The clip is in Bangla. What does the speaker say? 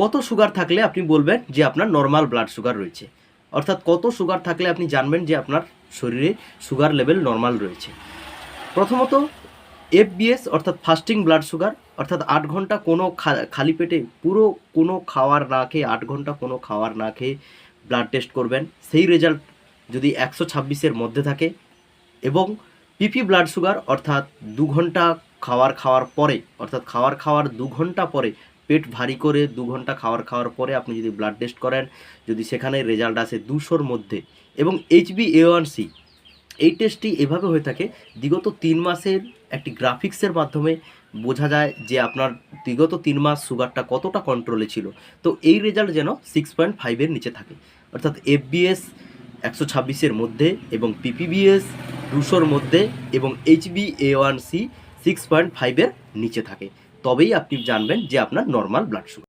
কত সুগার থাকলে আপনি বলবেন যে আপনার নর্মাল ব্লাড সুগার রয়েছে? অর্থাৎ কত সুগার থাকলে আপনি জানবেন যে আপনার শরীরে সুগার লেভেল নর্মাল রয়েছে? প্রথমত এফবিএস অর্থাৎ ফাস্টিং ব্লাড সুগার অর্থাৎ আট ঘণ্টা কোনো খালি পেটে পুরো কোনো খাওয়ার না খেয়ে, আট ঘণ্টা কোনো খাওয়ার না খেয়ে ব্লাড টেস্ট করবেন। সেই রেজাল্ট যদি একশো ছাব্বিশের মধ্যে থাকে এবং পিপি ব্লাড সুগার অর্থাৎ দু ঘণ্টা খাওয়ার খাওয়ার পরে, অর্থাৎ খাওয়ার খাওয়ার দু ঘণ্টা পরে পেট ভারী করে দু ঘণ্টা খাওয়ার খাওয়ার পরে আপনি যদি ব্লাড টেস্ট করেন, যদি সেখানে রেজাল্ট আসে দুশোর মধ্যে এবং এইচবি এ ওয়ান সি এই টেস্টটি এভাবে হয়ে থাকে, বিগত তিন মাসের একটি গ্রাফিক্সের মাধ্যমে বোঝা যায় যে আপনার বিগত তিন মাস সুগারটা কতটা কন্ট্রোলে ছিল। তো এই রেজাল্ট যেন সিক্স পয়েন্ট ফাইভের নিচে থাকে। অর্থাৎ এফবিএস একশো ছাব্বিশের মধ্যে এবং পিপিবিএস দুশোর মধ্যে এবং HB A one C six point ফাইভের নিচে থাকে। তবেই আপনি জানবেন যে আপনার নর্মাল ব্লাড সুগার